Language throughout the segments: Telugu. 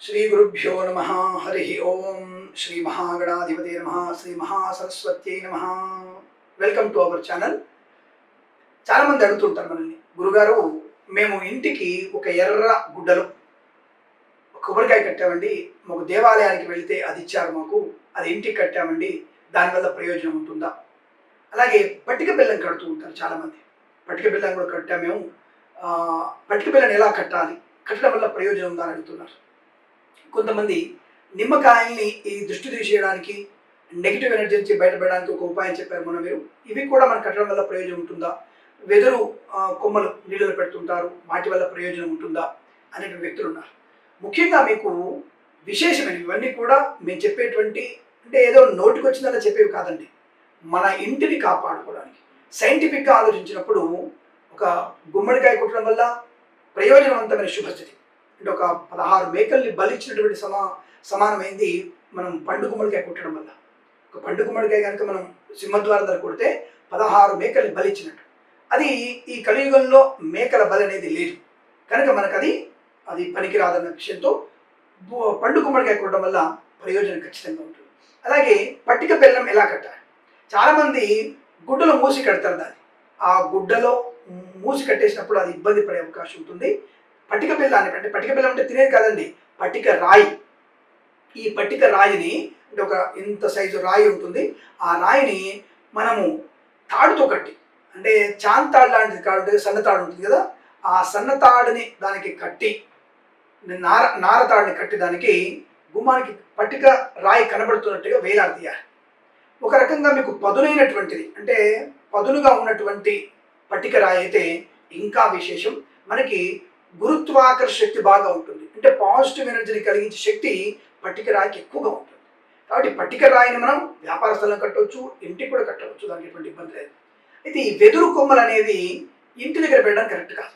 శ్రీ గురుభ్యో నమ హరి ఓం శ్రీ మహాగణాధిపతి నమ శ్రీ మహాసరస్వత్యై నమ వెల్కమ్ టు అవర్ ఛానల్ చాలామంది అడుగుతుంటారు మనల్ని గురుగారు మేము ఇంటికి ఒక ఎర్ర గుడ్డలు ఒక కొబ్బరికాయ కట్టామండి మాకు దేవాలయానికి వెళితే అది ఇచ్చారు మాకు అది ఇంటికి కట్టామండి దానివల్ల ప్రయోజనం ఉంటుందా? అలాగే పట్టిక బెల్లం కడుతూ ఉంటారు చాలామంది. పట్టిక బెల్లం కూడా కట్టాము మేము. పట్టిక బిల్లను ఎలా కట్టాలి? కట్టడం వల్ల ప్రయోజనం ఉందని అడుగుతున్నారు. కొంతమంది నిమ్మకాయల్ని ఈ దృష్టి తీసేయడానికి నెగిటివ్ ఎనర్జీ నుంచి బయటపడడానికి ఒక ఉపాయం చెప్పారు మనం మీరు. ఇవి కూడా మనం కట్టడం వల్ల ప్రయోజనం ఉంటుందా? వెదురు కొమ్మలు నీళ్ళలో పెడుతుంటారు వాటి వల్ల ప్రయోజనం ఉంటుందా? అనేటువంటి వ్యక్తులు ఉన్నారు. ముఖ్యంగా మీకు విశేషమైన ఇవన్నీ కూడా మేము చెప్పేటువంటి అంటే ఏదో నోటికి వచ్చిందలా చెప్పేవి కాదండి. మన ఇంటిని కాపాడుకోవడానికి. సైంటిఫిక్గా ఆలోచించినప్పుడు ఒక గుమ్మడికాయ కుట్టడం వల్ల ప్రయోజనవంతమైన శుభస్థితి. అంటే ఒక పదహారు మేకల్ని బలిచ్చినటువంటి సమా సమానమైంది మనం పండు గుమ్మడికాయ కొట్టడం వల్ల. ఒక పండు గుమ్మడికాయ కనుక మనం సింహద్వారం ధర కొడితే పదహారు మేకల్ని బలిచ్చినట్టు. అది ఈ కలియుగంలో మేకల బలి అనేది లేదు. కనుక మనకు అది అది పనికిరాదన్న విషయంతో పండు గుమ్మడికాయ కొట్టడం వల్ల ప్రయోజనం ఖచ్చితంగా ఉంటుంది. అలాగే పట్టిక బెల్లం ఎలా కట్టాలి? చాలామంది గుడ్డలో మూసి కడతారు దాన్ని. ఆ గుడ్డలో మూసి కట్టేసినప్పుడు అది ఇబ్బంది పడే అవకాశం ఉంటుంది. పట్టిక బెల్లాన్ని అంటే పట్టిక బెల్లం అంటే తినేది కాదండి పట్టిక రాయి. ఈ పట్టిక రాయిని అంటే ఒక ఇంత సైజు రాయి ఉంటుంది. ఆ రాయిని మనము తాడుతో కట్టి అంటే చాంతాడు లాంటిది కాదు సన్న తాడు ఉంటుంది కదా ఆ సన్న తాడుని దానికి కట్టి నార నార తాడుని కట్టి దానికి గుమ్మానికి పట్టిక రాయి కనబడుతున్నట్టుగా వేలాడదీయాలి ఒక రకంగా మీకు పదునైనటువంటిది అంటే పదునుగా ఉన్నటువంటి పట్టిక రాయి అయితే ఇంకా విశేషం. మనకి గురుత్వాకర్ష శక్తి బాగా ఉంటుంది. అంటే పాజిటివ్ ఎనర్జీని కలిగించే శక్తి పట్టిక రాయికి ఎక్కువగా ఉంటుంది. కాబట్టి పట్టిక రాయిని మనం వ్యాపార స్థలం కట్టవచ్చు ఇంటికి కూడా కట్టవచ్చు దానికి ఎటువంటి ఇబ్బంది లేదు. అయితే ఈ వెదురు కొమ్మలు అనేది ఇంటి దగ్గర పెట్టడం కరెక్ట్ కాదు.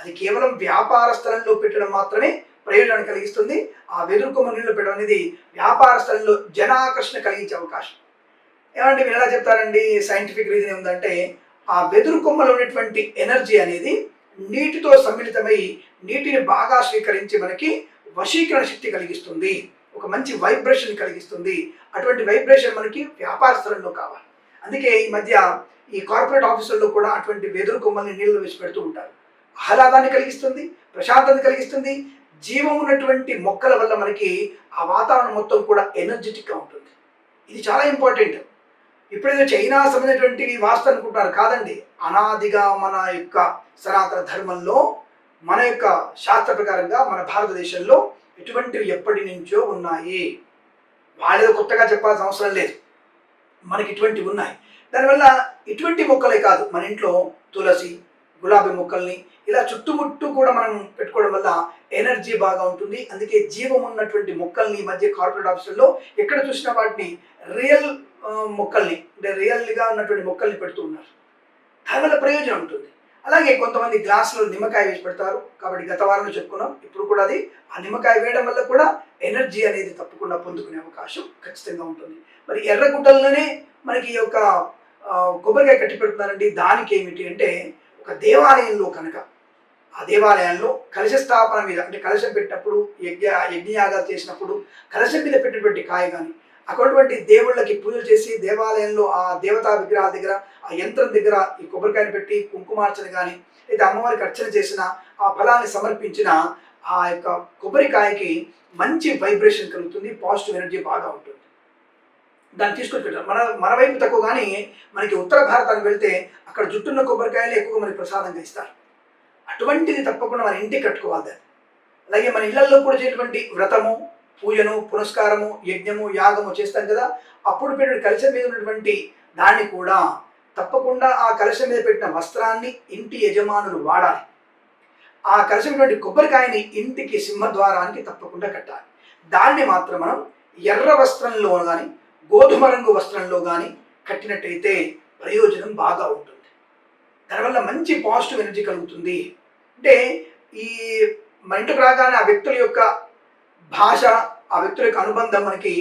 అది కేవలం వ్యాపార స్థలంలో పెట్టడం మాత్రమే ప్రయోజనాన్ని కలిగిస్తుంది. ఆ వెదురు కొమ్మ నీళ్ళు పెట్టడం అనేది వ్యాపార స్థలంలో జనాకర్షణ కలిగించే అవకాశం. ఏమంటే మీరు ఎలా చెప్తారండి? సైంటిఫిక్ రీజన్ ఏముందంటే ఆ వెదురు కొమ్మలో ఉన్నటువంటి ఎనర్జీ అనేది నీటితో సమ్మిళితమై నీటిని బాగా స్వీకరించి మనకి వశీకరణ శక్తి కలిగిస్తుంది. ఒక మంచి వైబ్రేషన్ కలిగిస్తుంది. అటువంటి వైబ్రేషన్ మనకి వ్యాపార స్థలంలో కావాలి. అందుకే ఈ మధ్య ఈ కార్పొరేట్ ఆఫీసుల్లో కూడా అటువంటి వెదురు కొమ్మల్ని నీళ్ళు వేసి పెడుతూ ఉంటారు. ఆహ్లాదాన్ని కలిగిస్తుంది ప్రశాంతత కలిగిస్తుంది. జీవం ఉన్నటువంటి మొక్కల వల్ల మనకి ఆ వాతావరణం మొత్తం కూడా ఎనర్జెటిక్గా ఉంటుంది. ఇది చాలా ఇంపార్టెంట్ ఇప్పుడేదో చైనా సంబంధించినటువంటి వాస్తు అనుకుంటున్నారు కాదండి. అనాదిగా మన యొక్క సనాతన ధర్మంలో మన యొక్క శాస్త్ర ప్రకారంగా మన భారతదేశంలో ఇటువంటివి ఎప్పటి నుంచో ఉన్నాయి. వాళ్ళేదో కొత్తగా చెప్పాల్సిన అవసరం లేదు. మనకి ఇటువంటివి ఉన్నాయి. దానివల్ల ఇటువంటి మొక్కలే కాదు. మన ఇంట్లో తులసి గులాబీ మొక్కల్ని ఇలా చుట్టుముట్టు కూడా మనం పెట్టుకోవడం వల్ల ఎనర్జీ బాగా ఉంటుంది. అందుకే జీవం ఉన్నటువంటి మొక్కల్ని మధ్య కార్పొరేట్ ఆఫీసుల్లో ఎక్కడ చూసిన వాటిని రియల్ మొక్కల్ని అంటే రియల్గా ఉన్నటువంటి మొక్కల్ని పెడుతూ ఉన్నారు. దానివల్ల ప్రయోజనం ఉంటుంది. అలాగే కొంతమంది గ్లాసులో నిమ్మకాయ వేసి పెడతారు. కాబట్టి గత వారంలో చెప్పుకున్నాం. ఇప్పుడు కూడా అది ఆ నిమ్మకాయ వేయడం వల్ల కూడా ఎనర్జీ అనేది తప్పకుండా పొందుకునే అవకాశం ఖచ్చితంగా ఉంటుంది. మరి ఎర్రగుట్టల్లోనే మనకి ఈ యొక్క కొబ్బరికాయ కట్టి పెడుతున్నారండి. దానికి ఏమిటి అంటే ఒక దేవాలయంలో కనుక ఆ దేవాలయంలో కలశ స్థాపన మీద అంటే కలశం పెట్టినప్పుడు యజ్ఞ యజ్ఞయాగాలు చేసినప్పుడు కలశం మీద పెట్టినటువంటి కాయ కానీ అటువంటి దేవుళ్ళకి పూజలు చేసి దేవాలయంలో ఆ దేవతా విగ్రహాల దగ్గర ఆ యంత్రం దగ్గర ఈ కొబ్బరికాయని పెట్టి కుంకుమార్చన కానీ లేదా అమ్మవారికి అర్చన చేసిన ఆ ఫలాన్ని సమర్పించిన ఆ యొక్క కొబ్బరికాయకి మంచి వైబ్రేషన్ కలుగుతుంది పాజిటివ్ ఎనర్జీ బాగా ఉంటుంది. దాన్ని తీసుకొచ్చి పెట్టారు. మన మన వైపు తక్కువ కానీ మనకి ఉత్తర భారతానికి వెళ్తే అక్కడ జుట్టున్న కొబ్బరికాయలు ఎక్కువగా మనకి ప్రసాదంగా ఇస్తారు. అటువంటిది తప్పకుండా మన ఇంటికి కట్టుకోవాలి అలాగే మన ఇళ్ళలో కూడా చేయటువంటి వ్రతము పూజను పురస్కారము యజ్ఞము యాగము చేస్తాం కదా అప్పుడు పెట్టిన కలశం మీద ఉన్నటువంటి దాన్ని కూడా తప్పకుండా ఆ కలశం మీద పెట్టిన వస్త్రాన్ని ఇంటి యజమానులు వాడాలి. ఆ కలశం కొబ్బరికాయని ఇంటికి సింహద్వారానికి తప్పకుండా కట్టాలి. దాన్ని మాత్రం మనం ఎర్ర వస్త్రంలో కానీ గోధుమ రంగు వస్త్రంలో కానీ కట్టినట్టయితే ప్రయోజనం బాగా ఉంటుంది. దానివల్ల మంచి పాజిటివ్ ఎనర్జీ కలుగుతుంది. అంటే ఈ మన ఇంటికి రాగానే ఆ వ్యక్తుల యొక్క భాష ఆ వ్యక్తుల యొక్క అనుబంధం మనకి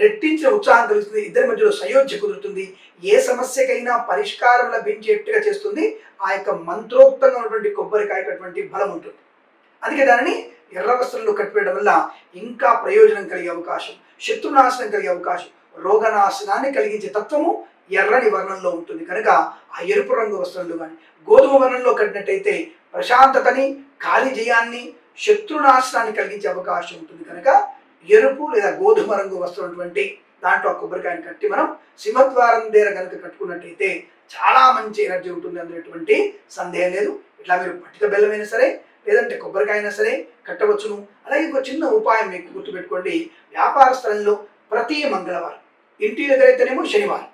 రెట్టించిన ఉత్సాహం కలుగుతుంది ఇద్దరి మధ్యలో సయోధ్య కుదురుతుంది. ఏ సమస్యకైనా పరిష్కారం లభించేట్టుగా చేస్తుంది. ఆ యొక్క మంత్రోక్తంగా ఉన్నటువంటి కొబ్బరికాయకు అటువంటి బలం ఉంటుంది. అందుకే దానిని ఎర్ర వస్త్రంలో కట్టివేయడం వల్ల ఇంకా ప్రయోజనం కలిగే అవకాశం శత్రునాశనం కలిగే అవకాశం రోగనాశనాన్ని కలిగించే తత్వము ఎర్రని వర్ణంలో ఉంటుంది. కనుక ఆ ఎరుపు రంగు వస్త్రంలో కానీ గోధుమ వర్ణంలో కట్టినట్టయితే ప్రశాంతతని ఖాళీ జయాన్ని శత్రునాశనాన్ని కలిగించే అవకాశం ఉంటుంది కనుక ఎరుపు లేదా గోధుమ రంగు వస్తున్నటువంటి దాంట్లో ఆ కొబ్బరికాయని కట్టి మనం సింహద్వారం దగ్గర కనుక కట్టుకున్నట్టయితే చాలా మంచి ఎనర్జీ ఉంటుంది అనేటువంటి సందేహం లేదు. ఇట్లా మీరు పట్టిక బెల్లమైనా సరే లేదంటే కొబ్బరికాయ అయినా సరే కట్టవచ్చును. అలాగే ఒక చిన్న ఉపాయం మీకు గుర్తుపెట్టుకోండి. వ్యాపార స్థలంలో ప్రతి మంగళవారం ఇంటి దగ్గర అయితేనేమో శనివారం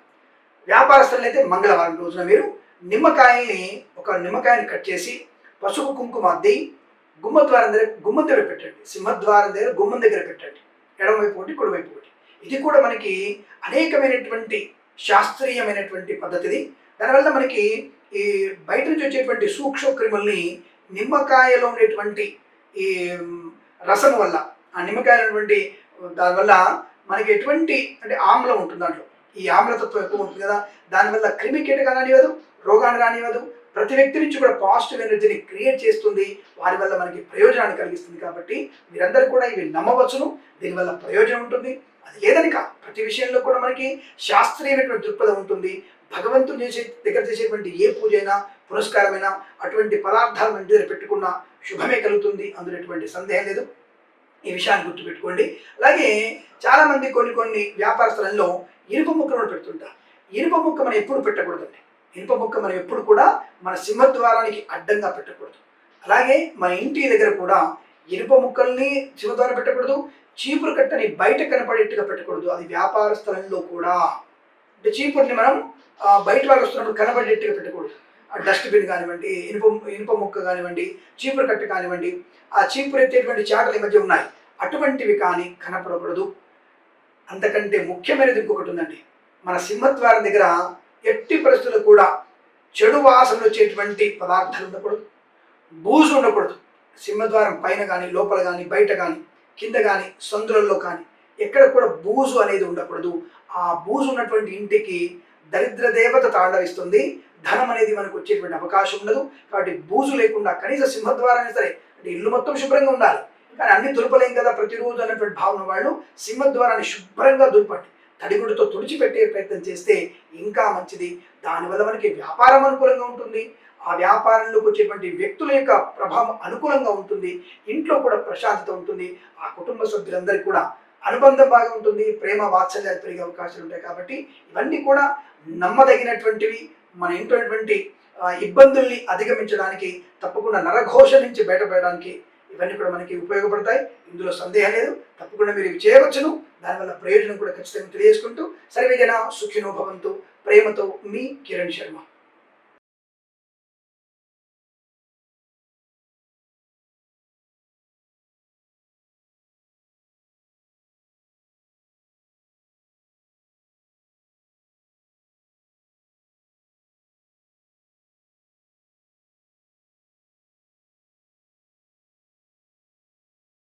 వ్యాపార స్థలంలో అయితే మంగళవారం రోజున మీరు నిమ్మకాయల్ని ఒక నిమ్మకాయని కట్ చేసి పసుపు కుంకుమ అద్ది గుమ్మద్వారం దగ్గర గుమ్మం దగ్గర పెట్టండి. సింహద్వారం దగ్గర గుమ్మం దగ్గర పెట్టండి. ఎడమవైపు ఒకటి కుడివైపు ఒకటి. ఇది కూడా మనకి అనేకమైనటువంటి శాస్త్రీయమైనటువంటి పద్ధతిది. దానివల్ల మనకి ఈ బయట నుంచి వచ్చేటువంటి సూక్ష్మ క్రిముల్ని నిమ్మకాయలో ఉండేటువంటి ఈ రసం వల్ల ఆ నిమ్మకాయలో దానివల్ల మనకి ఎటువంటి అంటే ఆమ్లం ఉంటుంది దాంట్లో. ఈ ఆమ్లతత్వం ఎక్కువ ఉంటుంది కదా. దానివల్ల క్రిమి కీటకాలు రానివ్వదు రోగాన్ని రానివ్వదు ప్రతి వ్యక్తి నుంచి కూడా పాజిటివ్ ఎనర్జీని క్రియేట్ చేస్తుంది. వారి వల్ల మనకి ప్రయోజనాన్ని కలిగిస్తుంది కాబట్టి మీరందరూ కూడా ఇవి నమ్మవచ్చును. దీనివల్ల ప్రయోజనం ఉంటుంది. అది లేదని కాదు. ప్రతి విషయంలో కూడా మనకి శాస్త్రీయమైనటువంటి దృక్పథం ఉంటుంది. భగవంతుడు చేసే దగ్గర చేసేటువంటి ఏ పూజ అయినా పురస్కారమైనా అటువంటి పదార్థాలు మన దగ్గర పెట్టుకున్న శుభమే కలుగుతుంది. అందులో ఎటువంటి సందేహం లేదు. ఈ విషయాన్ని గుర్తుపెట్టుకోండి. అలాగే చాలామంది కొన్ని కొన్ని వ్యాపార స్థలంలో ఇనుప ముక్కలను పెడుతుంటారు. ఇనుప ముక్క మనం ఎప్పుడు పెట్టకూడదండి. ఇనుప ముక్క మనం ఎప్పుడు కూడా మన సింహద్వారానికి అడ్డంగా పెట్టకూడదు. అలాగే మన ఇంటి దగ్గర కూడా ఇనుప ముక్కల్ని సింహద్వారం పెట్టకూడదు చీపురు కట్టని బయట కనపడేట్టుగా పెట్టకూడదు. అది వ్యాపార స్థలంలో కూడా. అంటే చీపురుని మనం బయట వాళ్ళు వస్తున్నప్పుడు కనబడేట్టుగా పెట్టకూడదు. ఆ డస్ట్బిన్ కానివ్వండి ఇనుప ఇనుప ముక్క కానివ్వండి చీపురు కట్ట కానివ్వండి ఆ చీపురు ఎత్తేటువంటి చాటలు ఈ మధ్య ఉన్నాయి. అటువంటివి కానీ కనపడకూడదు. అంతకంటే ముఖ్యమైనది ఇంకొకటి ఉందండి. మన సింహద్వారం దగ్గర ఎట్టి పరిస్థితులు కూడా చెడు వాసనలు వచ్చేటువంటి పదార్థాలు ఉండకూడదు. బూజు ఉండకూడదు. సింహద్వారం పైన కానీ లోపల కానీ బయట కానీ కింద కానీ సందులలో కానీ ఎక్కడ కూడా బూజు అనేది ఉండకూడదు. ఆ బూజు ఉన్నటువంటి ఇంటికి దరిద్ర దేవత తాండవిస్తుంది. ధనం అనేది మనకు వచ్చేటువంటి అవకాశం ఉండదు. కాబట్టి బూజు లేకుండా కనీస సింహద్వారం సరే అంటే ఇల్లు మొత్తం శుభ్రంగా ఉండాలి. కానీ అన్ని దులపలేం కదా ప్రతిరోజు అన్నటువంటి భావన వాళ్ళు. సింహద్వారాన్ని శుభ్రంగా దులపండి. తడిగుడితో తుడిచిపెట్టే ప్రయత్నం చేస్తే ఇంకా మంచిది. దానివల్ల మనకి వ్యాపారం అనుకూలంగా ఉంటుంది. ఆ వ్యాపారంలోకి వచ్చేటువంటి వ్యక్తుల యొక్క ప్రభావం అనుకూలంగా ఉంటుంది. ఇంట్లో కూడా ప్రశాంతత ఉంటుంది. ఆ కుటుంబ సభ్యులందరికీ కూడా అనుబంధం బాగా ఉంటుంది. ప్రేమ వాత్సల్యాలు పెరిగే అవకాశాలు ఉంటాయి కాబట్టి ఇవన్నీ కూడా నమ్మదగినటువంటివి. మన ఇంట్లో ఇబ్బందుల్ని అధిగమించడానికి తప్పకుండా నరఘోష నుంచి బయటపడడానికి ఇవన్నీ కూడా మనకి ఉపయోగపడతాయి. ఇందులో సందేహం లేదు. తప్పకుండా మీరు ఇవి చేయవచ్చును. దానివల్ల ప్రయోజనం కూడా ఖచ్చితంగా తెలియజేసుకుంటూ సర్వేజన సుఖినో భవంతు. ప్రేమతో మీ కిరణ్ శర్మ.